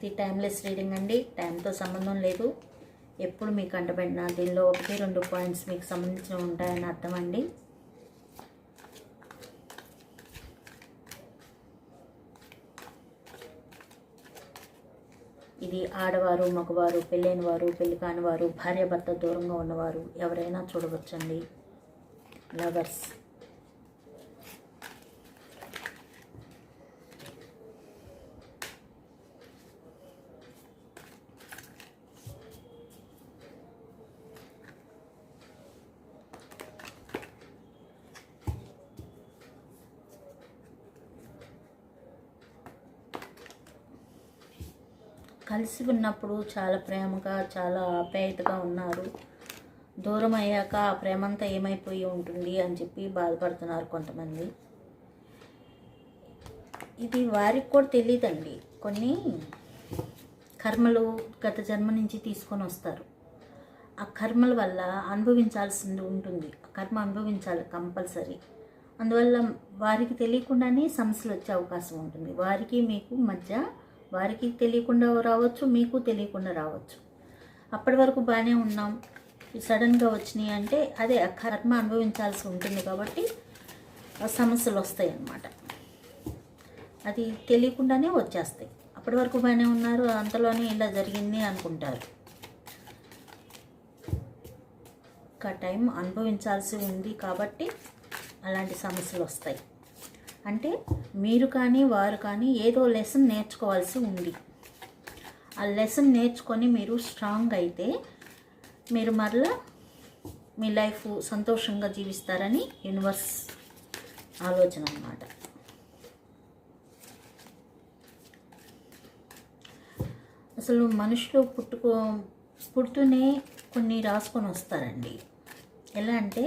ఇది timeless reading అండి. టైంతో సంబంధం లేదు. ఎప్పుడు మీకు అంటబడిన దీనిలో ఒకటి రెండు పాయింట్స్ మీకు సంబంధించిన ఉంటాయని అర్థం అండి. ఇది ఆడవారు మగవారు పెళ్ళైన వారు పెళ్ళి కాని వారు భార్యాభర్త దూరంగా ఉన్నవారు ఎవరైనా చూడవచ్చండి. లవర్స్ కలిసి ఉన్నప్పుడు చాలా ప్రేమగా చాలా ఆప్యాయతగా ఉన్నారు. దూరం అయ్యాక ఆ ప్రేమంతా ఏమైపోయి ఉంటుంది అని చెప్పి బాధపడుతున్నారు కొంతమంది. ఇది వారికి కూడా తెలియదండి కొన్ని కర్మలు గత జన్మ నుంచి తీసుకొని వస్తారు. ఆ కర్మల వల్ల అనుభవించాల్సింది ఉంటుంది. ఆ కర్మ అనుభవించాలి కంపల్సరీ. అందువల్ల వారికి తెలియకుండానే సమస్యలు వచ్చే అవకాశం ఉంటుంది. వారికి మీకు మధ్య వారికి తెలియకుండా రావచ్చు మీకు తెలియకుండా రావచ్చు. అప్పటి వరకు బాగానే ఉన్నాం. సడన్గా వచ్చినాయి అంటే అదే కర్మ అనుభవించాల్సి ఉంటుంది కాబట్టి సమస్యలు వస్తాయి అన్నమాట. అది తెలియకుండానే వచ్చేస్తాయి. అప్పటి వరకు బాగానే ఉన్నారు అంతలోనే ఇలా జరిగింది అనుకుంటారు. ఒక టైం అనుభవించాల్సి ఉంది కాబట్టి అలాంటి సమస్యలు వస్తాయి. అంటే మీరు కానీ వారు కానీ ఏదో లెసన్ నేర్చుకోవాల్సి ఉంది. ఆ లెసన్ నేర్చుకొని మీరు స్ట్రాంగ్ అయితే మీరు మరలా మీ లైఫ్ సంతోషంగా జీవిస్తారని యూనివర్స్ ఆలోచన అన్నమాట. అసలు మనుషులు పుట్టుకో పుట్టునే కొన్ని రాసుకొని వస్తారండి. ఎలా అంటే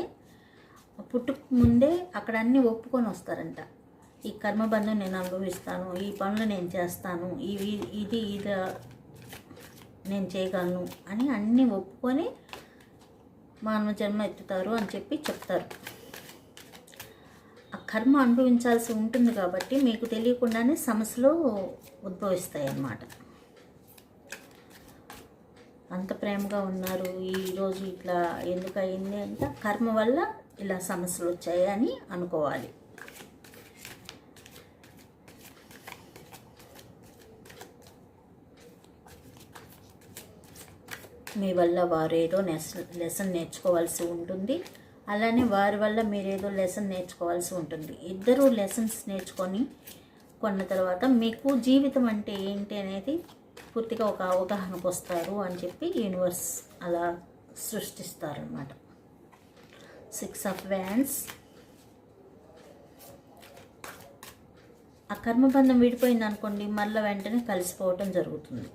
పుట్టుకు ముందే అక్కడ అన్నీ ఒప్పుకొని వస్తారంట. ఈ కర్మబంధం నేను అనుభవిస్తాను ఈ పనులు నేను చేస్తాను ఇవి ఇది ఇది నేను చేయగలను అని అన్నీ ఒప్పుకొని మానవ జన్మ ఎత్తుతారు అని చెప్పి చెప్తారు. ఆ కర్మ అనుభవించాల్సి ఉంటుంది కాబట్టి మీకు తెలియకుండానే సమస్యలు ఉద్భవిస్తాయి అన్నమాట అంత ప్రేమగా ఉన్నారు ఈరోజు ఇట్లా ఎందుకు అయింది అంటే కర్మ వల్ల ఇలా సమస్యలు వచ్చాయి అని అనుకోవాలి. మీ వల్ల వారు ఏదో లెసన్ నేర్చుకోవాల్సి ఉంటుంది. అలానే వారి వల్ల మీరేదో లెసన్ నేర్చుకోవాల్సి ఉంటుంది. ఇద్దరు లెసన్స్ నేర్చుకొని కొన్న తర్వాత మీకు జీవితం అంటే ఏంటి అనేది పూర్తిగా ఒక అవగాహనకు వస్తారు అని చెప్పి యూనివర్స్ అలా సృష్టిస్తారనమాట సిక్స్ ఆఫ్ వ్యాన్స్ ఆ కర్మబంధం విడిపోయింది అనుకోండి మళ్ళీ వెంటనే కలిసిపోవటం జరుగుతుంది.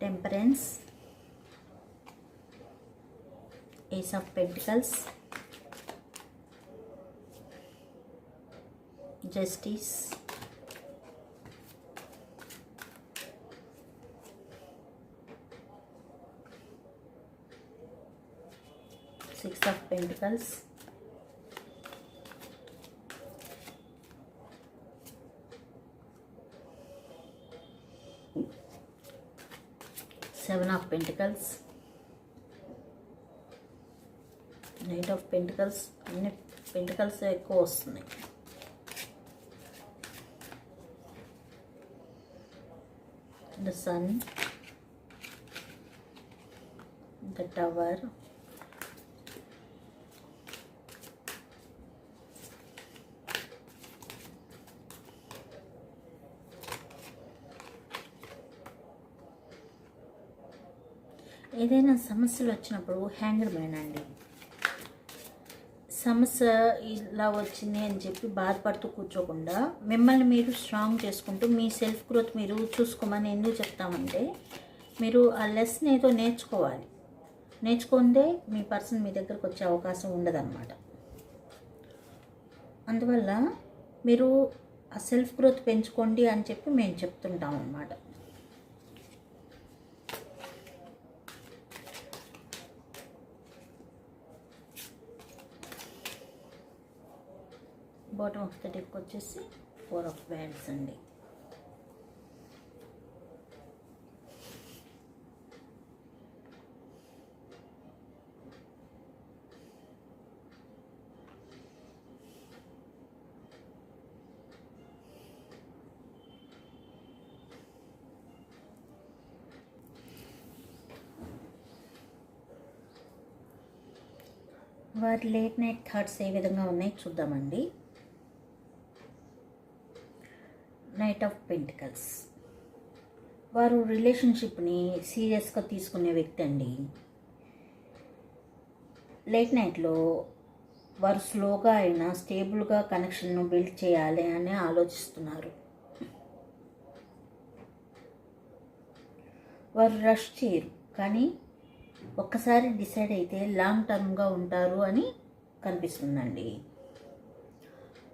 temperance ace of pentacles justice six of pentacles seven of pentacles knight of pentacles అన్ని పెంటికల్స్ ఎక్కువ వస్తున్నాయి ద సన్ ద టవర్ ఏదైనా సమస్యలు వచ్చినప్పుడు హ్యాంగర్ మ్యాన్ అండి. సమస్య ఇలా వచ్చింది అని చెప్పి బాధపడుతూ కూర్చోకుండా మిమ్మల్ని మీరు స్ట్రాంగ్ చేసుకుంటూ మీ సెల్ఫ్ గ్రోత్ మీరు చూసుకోమని ఎందుకు చెప్తామంటే మీరు ఆ లెసన్ ఏదో నేర్చుకోవాలి. నేర్చుకుంటే మీ పర్సన్ మీ దగ్గరకు వచ్చే అవకాశం ఉండదన్నమాట. అందువల్ల మీరు ఆ సెల్ఫ్ గ్రోత్ పెంచుకోండి అని చెప్పి మేము చెప్తుంటాం అన్నమాట బాటమ్ ఆఫ్ ద టెక్ వచ్చేసి ఫోర్ ఆఫ్ బ్యాండ్స్ అండి. వారి లేట్ నైట్ థాట్స్ ఏ విధంగా ఉన్నాయి చూద్దామండి. నైట్ ఆఫ్ పెంటికల్స్ వారు రిలేషన్షిప్ని సీరియస్గా తీసుకునే వ్యక్తి అండి. లేట్ నైట్లో వారు స్లోగా అయినా స్టేబుల్గా కనెక్షన్ను బిల్డ్ చేయాలి అని ఆలోచిస్తున్నారు. వారు రష్ చేయరు కానీ ఒక్కసారి డిసైడ్ అయితే లాంగ్ టర్మ్గా ఉంటారు అని కనిపిస్తుందండి.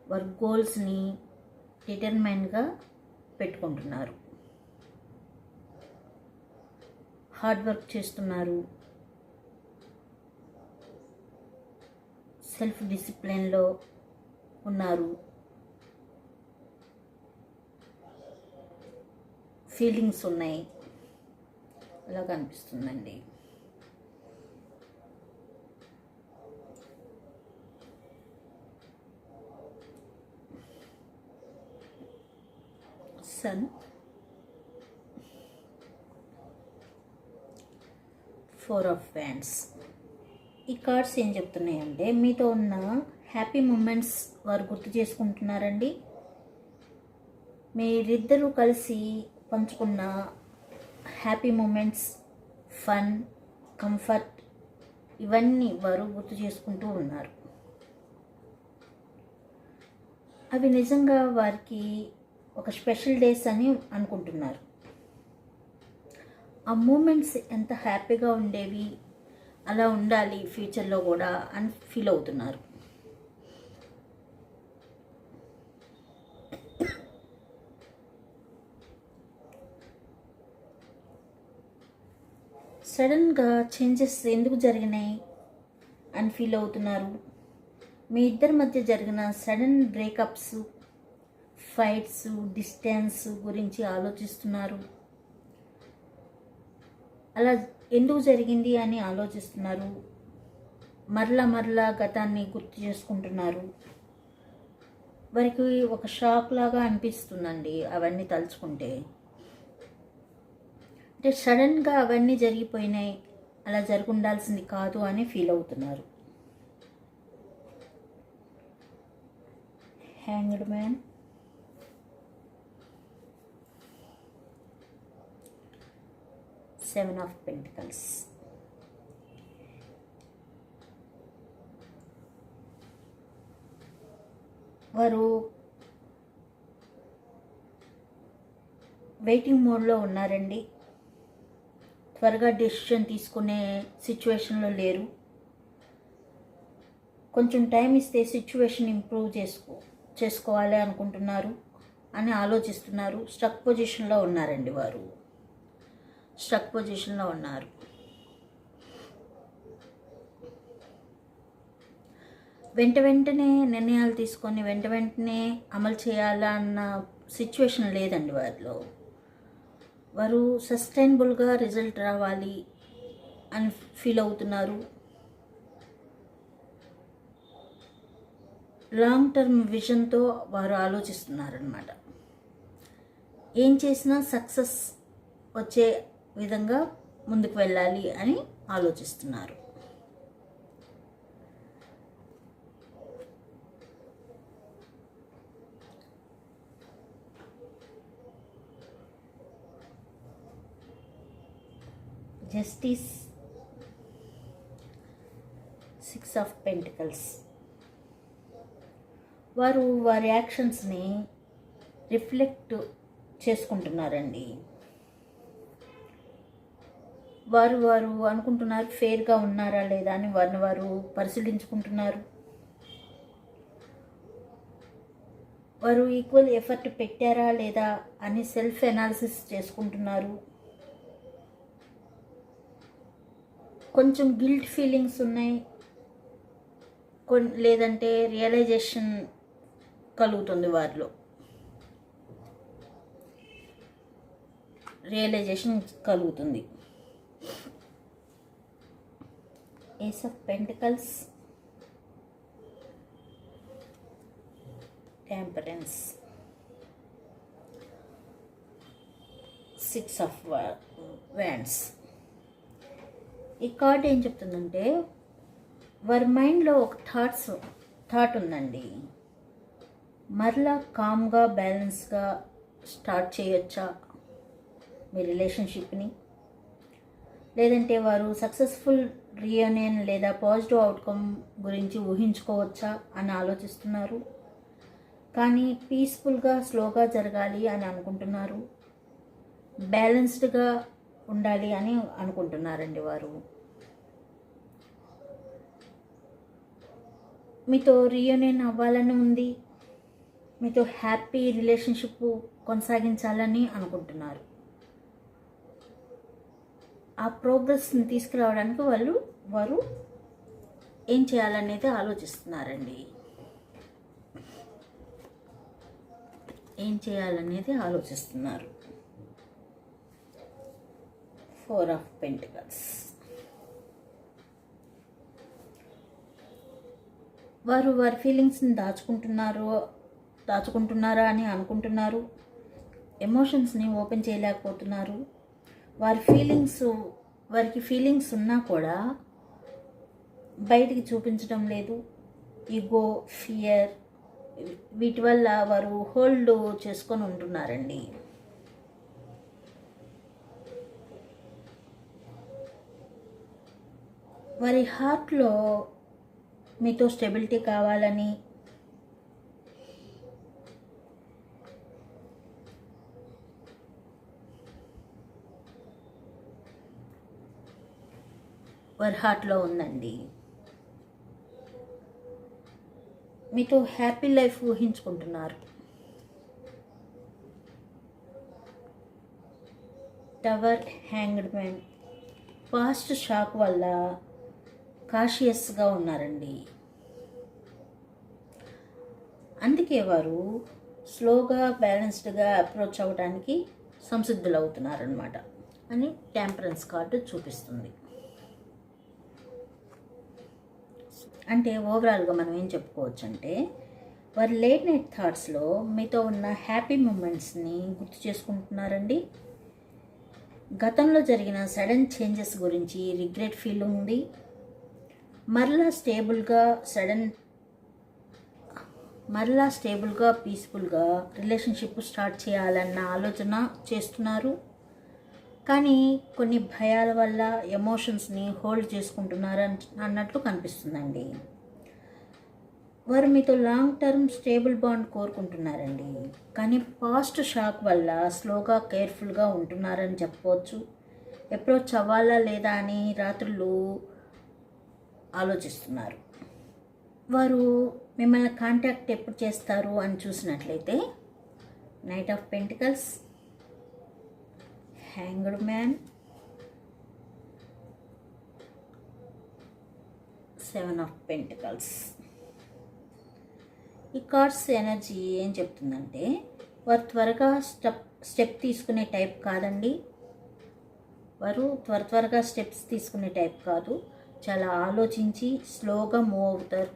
వారు గోల్స్ని డిటర్మైన్గా పెట్టుకుంటున్నారు. హార్డ్ వర్క్ చేస్తున్నారు. సెల్ఫ్ డిసిప్లిన్లో ఉన్నారు. ఫీలింగ్స్ ఉన్నాయి. అలా కనిపిస్తుందండి సన్ ఫోర్ ఆఫ్ వ్యాండ్స్ ఈ కార్డ్స్ ఏం చెప్తున్నాయంటే మీతో ఉన్న హ్యాపీ మూమెంట్స్ వారు గుర్తు చేసుకుంటున్నారండి. మీరిద్దరూ కలిసి పంచుకున్న హ్యాపీ మూమెంట్స్ ఫన్ కంఫర్ట్ ఇవన్నీ వారు గుర్తు చేసుకుంటూ ఉన్నారు. అవి నిజంగా వారికి ఒక స్పెషల్ డేస్ అని అనుకుంటున్నారు. ఆ మూమెంట్స్ ఎంత హ్యాపీగా ఉండేవి అలా ఉండాలి ఫ్యూచర్లో కూడా అని ఫీల్ అవుతున్నారు. సడన్గా చేంజెస్ ఎందుకు జరిగినాయి అని ఫీల్ అవుతున్నారు. మీ ఇద్దరి మధ్య జరిగిన సడన్ బ్రేకప్స్ ఫైట్స్ డిస్టెన్స్ గురించి ఆలోచిస్తున్నారు. అలా ఎందుకు జరిగింది అని ఆలోచిస్తున్నారు. మరలా మరలా గతాన్ని గుర్తు చేసుకుంటున్నారు. వారికి ఒక షాక్ లాగా అనిపిస్తుందండి అవన్నీ తలుచుకుంటే. అంటే సడన్గా అవన్నీ జరిగిపోయినాయి అలా జరుగుండాల్సింది కాదు అని ఫీల్ అవుతున్నారు. Hanged man seven of pentacles. వారు వెయిటింగ్ మోడ్లో ఉన్నారండి. త్వరగా డెసిషన్ తీసుకునే సిచ్యువేషన్లో లేరు. కొంచెం టైం ఇస్తే సిచ్యువేషన్ ఇంప్రూవ్ చేసుకో చేసుకోవాలి అనుకుంటున్నారు అని ఆలోచిస్తున్నారు. స్ట్రక్ పొజిషన్లో ఉన్నారండి వారు. స్ట్రక్ పొజిషన్లో ఉన్నారు. వెంట వెంటనే నిర్ణయాలు తీసుకొని వెంట వెంటనే అమలు చేయాలన్న సిచ్యువేషన్ లేదండి వారిలో. వారు సస్టైనబుల్గా రిజల్ట్ రావాలి అని ఫీల్ అవుతున్నారు. లాంగ్ టర్మ్ విజన్తో వారు ఆలోచిస్తున్నారనమాట ఏం చేసినా సక్సెస్ వచ్చే విధంగా ముందుకు వెళ్ళాలి అని ఆలోచిస్తున్నారు. Justice six of pentacles. వారు వారి యాక్షన్స్ని రిఫ్లెక్ట్ చేసుకుంటున్నారండి. వారు వారు అనుకుంటున్నారు ఫేర్గా ఉన్నారా లేదా అని వారిని వారు పరిశీలించుకుంటున్నారు. వారు ఈక్వల్ ఎఫర్ట్ పెట్టారా లేదా అని సెల్ఫ్ ఎనాలిసిస్ చేసుకుంటున్నారు. కొంచెం గిల్ట్ ఫీలింగ్స్ ఉన్నాయి. కొన్ లేదంటే రియలైజేషన్ కలుగుతుంది వారిలో. రియలైజేషన్ కలుగుతుంది. Ace of pentacles temperance six of wands ఈ కార్డ్ ఏం చెప్తుందంటే వారి మైండ్లో ఒక థాట్స్ థాట్ ఉందండి. మరలా కామ్గా బ్యాలెన్స్గా స్టార్ట్ చేయొచ్చా మీ రిలేషన్షిప్ని లేదంటే వారు సక్సెస్ఫుల్ రియూనియన్ లేదా పాజిటివ్ అవుట్కమ్ గురించి ఊహించుకోవచ్చా అని ఆలోచిస్తున్నారు. కానీ పీస్ఫుల్గా స్లోగా జరగాలి అని అనుకుంటున్నారు. బ్యాలెన్స్డ్గా ఉండాలి అని అనుకుంటున్నారండి వారు. మీతో రియూనియన్ అవ్వాలని ఉంది. మీతో హ్యాపీ రిలేషన్షిప్ కొనసాగించాలని అనుకుంటున్నారు. ఆ ప్రోగ్రెస్ని తీసుకురావడానికి వాళ్ళు వారు ఏం చేయాలనేది ఆలోచిస్తున్నారండి. ఏం చేయాలనేది ఆలోచిస్తున్నారు. ఫోర్ ఆఫ్ పెంటికల్స్ వారు వారి ఫీలింగ్స్ని దాచుకుంటున్నారు దాచుకుంటున్నారా అని అనుకుంటున్నారు. ఎమోషన్స్ని ఓపెన్ చేయలేకపోతున్నారు. వారి ఫీలింగ్స్ వారికి ఫీలింగ్స్ ఉన్నా కూడా బయటికి చూపించడం లేదు. ఈగో ఫియర్ వీటి వల్ల వారు హోల్డ్ చేసుకొని ఉంటున్నారండి. వారి హార్ట్లో మీతో స్టెబిలిటీ కావాలని వారి హార్ట్లో ఉందండి. మీతో happy life ఊహించుకుంటున్నారు. Tower hanged man fast shock వల్ల కాషియస్గా ఉన్నారండి. అందుకే వారు స్లోగా బ్యాలెన్స్డ్గా అప్రోచ్ అవ్వడానికి సంసిద్ధులు అవుతున్నారనమాట అని టెంపరెన్స్ కార్డు చూపిస్తుంది. అంటే ఓవరాల్గా మనం ఏం చెప్పుకోవచ్చు అంటే వారి లేట్ నైట్ థాట్స్లో మీతో ఉన్న హ్యాపీ మూమెంట్స్ని గుర్తు చేసుకుంటున్నారండి. గతంలో జరిగిన సడన్ చేంజెస్ గురించి రిగ్రెట్ ఫీల్ ఉంది. మరలా స్టేబుల్గా సడన్ మరలా స్టేబుల్గా పీస్ఫుల్గా రిలేషన్షిప్ స్టార్ట్ చేయాలన్న ఆలోచన చేస్తున్నారు. కానీ కొన్ని భయాల వల్ల ఎమోషన్స్ని హోల్డ్ చేసుకుంటున్నారు అన్నట్లు కనిపిస్తుందండి. వారు మీతో లాంగ్ టర్మ్ స్టేబుల్ బాండ్ కోరుకుంటున్నారండి. కానీ పాస్ట్ షాక్ వల్ల స్లోగా కేర్ఫుల్గా ఉంటున్నారని చెప్పవచ్చు. అప్రోచ్ అవ్వాలా లేదా అని రాత్రులు ఆలోచిస్తున్నారు. వారు మిమ్మల్ని కాంటాక్ట్ ఎప్పుడు చేస్తారు అని చూసినట్లయితే knight of pentacles hanged man seven of pentacles ఈ కార్డ్స్ ఎనర్జీ ఏం చెప్తుందంటే వారు త్వరగా స్టెప్ స్టెప్ తీసుకునే టైప్ కాదండి. వారు త్వర త్వరగా స్టెప్స్ తీసుకునే టైప్ కాదు. చాలా ఆలోచించి స్లోగా మూవ్ అవుతారు.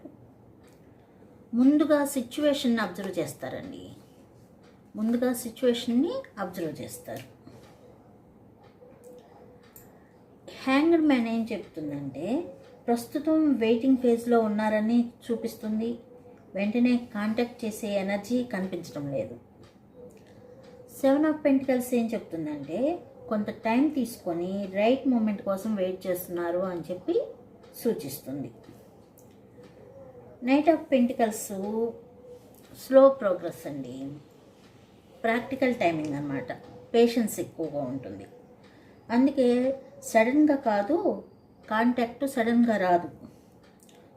ముందుగా సిచ్యువేషన్ని అబ్జర్వ్ చేస్తారండి. ముందుగా సిచ్యువేషన్ని అబ్జర్వ్ చేస్తారు. హ్యాంగర్ మ్యాన్ ఏం చెప్తుందంటే ప్రస్తుతం వెయిటింగ్ ఫేజ్లో ఉన్నారని చూపిస్తుంది. వెంటనే కాంటాక్ట్ చేసే ఎనర్జీ కనిపించడం లేదు. సెవెన్ ఆఫ్ పెంటికల్స్ ఏం చెప్తుందంటే కొంత టైం తీసుకొని రైట్ మూమెంట్ కోసం వెయిట్ చేస్తున్నారు అని చెప్పి సూచిస్తుంది. Knight of pentacles slow progress అండి. ప్రాక్టికల్ టైమింగ్ అన్నమాట. పేషెన్స్ ఎక్కువగా ఉంటుంది. అందుకే సడన్గా కాదు కాంటాక్ట్ సడన్గా రాదు.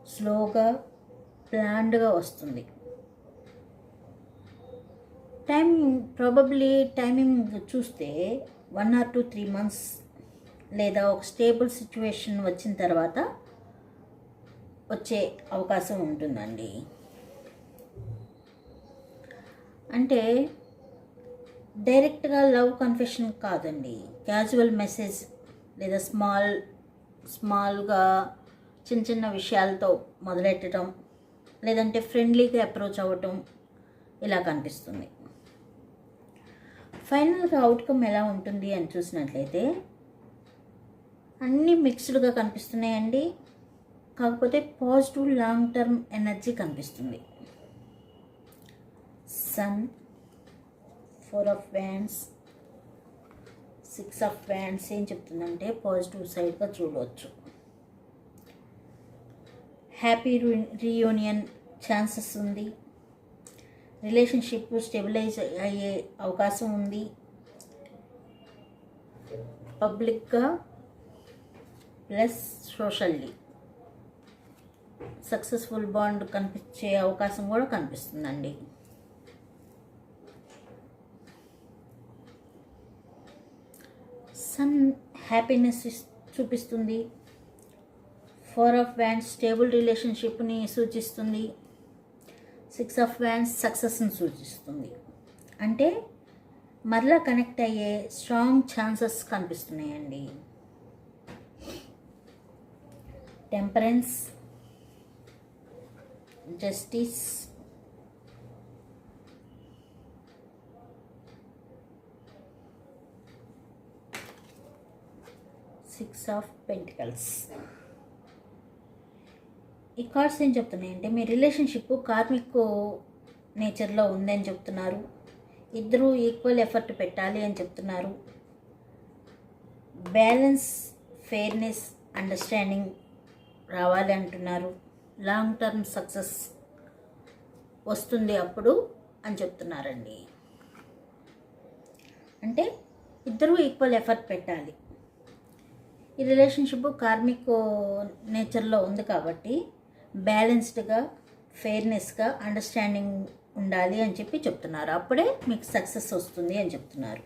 స్లోగా ప్లాన్డ్గా వస్తుంది. టైమింగ్ ప్రాబబ్లీ టైమింగ్ చూస్తే one or two three months లేదా ఒక స్టేబుల్ సిచ్యువేషన్ వచ్చిన తర్వాత వచ్చే అవకాశం ఉంటుందండి. అంటే డైరెక్ట్గా లవ్ కన్ఫెషన్ కాదండి. క్యాజువల్ మెసేజ్ లేదా స్మాల్ స్మాల్గా చిన్న చిన్న విషయాలతో మొదలెట్టడం లేదంటే ఫ్రెండ్లీగా అప్రోచ్ అవ్వటం ఇలా కనిపిస్తుంది. ఫైనల్గా అవుట్కమ్ ఎలా ఉంటుంది అని చూసినట్లయితే అన్నీ మిక్స్డ్గా కనిపిస్తున్నాయండి. కాకపోతే పాజిటివ్ లాంగ్ టర్మ్ ఎనర్జీ కనిపిస్తుంది. Sun four of wands six of pentacles ఏం చెప్తుందంటే పాజిటివ్ సైడ్గా చూడవచ్చు హ్యాపీ రీయూనియన్ ఛాన్సెస్ ఉంది. రిలేషన్షిప్ స్టెబిలైజ్ అయ్యే అవకాశం ఉంది. పబ్లిక్గా ప్లస్ సోషల్లీ సక్సెస్ఫుల్ బాండ్ కనిపించే అవకాశం కూడా కనిపిస్తుందండి సన్ హ్యాపీనెస్ చూపిస్తుంది. ఫోర్ ఆఫ్ వ్యాన్స్ స్టేబుల్ రిలేషన్షిప్ని సూచిస్తుంది. సిక్స్ ఆఫ్ వ్యాన్స్ సక్సెస్ని సూచిస్తుంది. అంటే మరలా కనెక్ట్ అయ్యే strong chances కనిపిస్తున్నాయండి. Temperance justice six of pentacles. ఈ కార్డ్స్ ఏం చెప్తున్నాయంటే మీ రిలేషన్షిప్ కార్మిక్ నేచర్లో ఉందని చెప్తున్నారు. ఇద్దరూ ఈక్వల్ ఎఫర్ట్ పెట్టాలి అని చెప్తున్నారు. బ్యాలెన్స్ ఫెయిర్నెస్ అండర్స్టాండింగ్ రావాలి అంటున్నారు. లాంగ్ టర్మ్ సక్సెస్ వస్తుంది అప్పుడు అని చెప్తున్నారండి. అంటే ఇద్దరూ ఈక్వల్ ఎఫర్ట్ పెట్టాలి. ఈ రిలేషన్షిప్ కార్మిక్ నేచర్లో ఉంది కాబట్టి బ్యాలెన్స్డ్గా ఫెయిర్నెస్గా అండర్స్టాండింగ్ ఉండాలి అని చెప్పి చెప్తున్నారు. అప్పుడే మీకు సక్సెస్ వస్తుంది అని చెప్తున్నారు.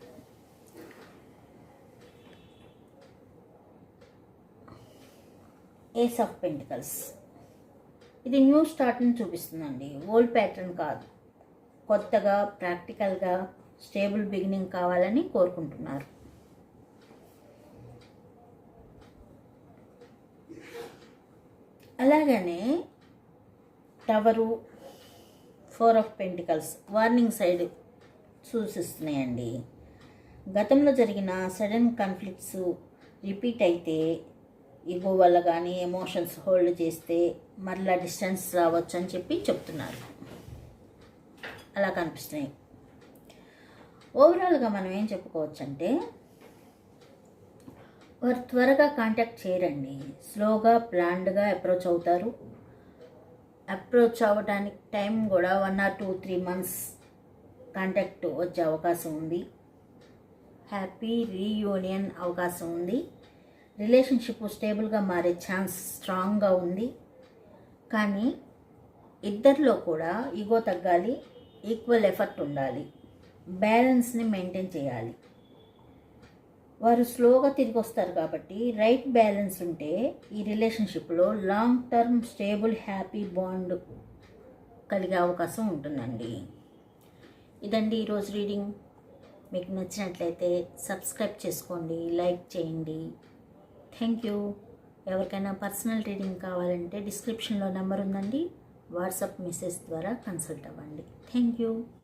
ఏస్ ఆఫ్ పెంటికల్స్ ఇది న్యూ స్టార్ట్ని చూపిస్తుందండి. ఓల్డ్ ప్యాటర్న్ కాదు. కొత్తగా ప్రాక్టికల్గా స్టేబుల్ బిగినింగ్ కావాలని కోరుకుంటున్నారు. అలాగనే tower four of pentacles warning side సూచిస్తున్నాయండి. గతంలో జరిగిన సడన్ కాన్ఫ్లిక్ట్స్ రిపీట్ అయితే ఇగో వల్ల కానీ ఎమోషన్స్ హోల్డ్ చేస్తే మరలా డిస్టెన్స్ రావచ్చు అని చెప్పి చెప్తున్నారు. అలా కనిపిస్తున్నాయి. ఓవరాల్గా మనం ఏం చెప్పుకోవచ్చు అంటే వారు త్వరగా కాంటాక్ట్ చేయరండి. స్లోగా ప్లాన్డ్గా అప్రోచ్ అవుతారు. అప్రోచ్ అవ్వడానికి టైం కూడా one or two three months contact వచ్చే అవకాశం ఉంది. హ్యాపీ రీయూనియన్ అవకాశం ఉంది. రిలేషన్షిప్ స్టేబుల్గా మారే ఛాన్స్ స్ట్రాంగ్గా ఉంది. కానీ ఇద్దరిలో కూడా ఈగో తగ్గాలి ఈక్వల్ ఎఫర్ట్ ఉండాలి. బ్యాలెన్స్ని మెయింటైన్ చేయాలి. వారు స్లోగా తిరిగి వస్తారు కాబట్టి రైట్ బ్యాలెన్స్ ఉంటే ఈ రిలేషన్షిప్లో long term stable happy bond కలిగే అవకాశం ఉంటుందండి. ఇదండి ఈరోజు రీడింగ్ మీకు నచ్చినట్లయితే సబ్స్క్రైబ్ చేసుకోండి లైక్ చేయండి. థ్యాంక్ యూ ఎవరికైనా పర్సనల్ రీడింగ్ కావాలంటే డిస్క్రిప్షన్లో నెంబర్ ఉందండి. వాట్సాప్ మెసేజ్ ద్వారా కన్సల్ట్ అవ్వండి. Thank you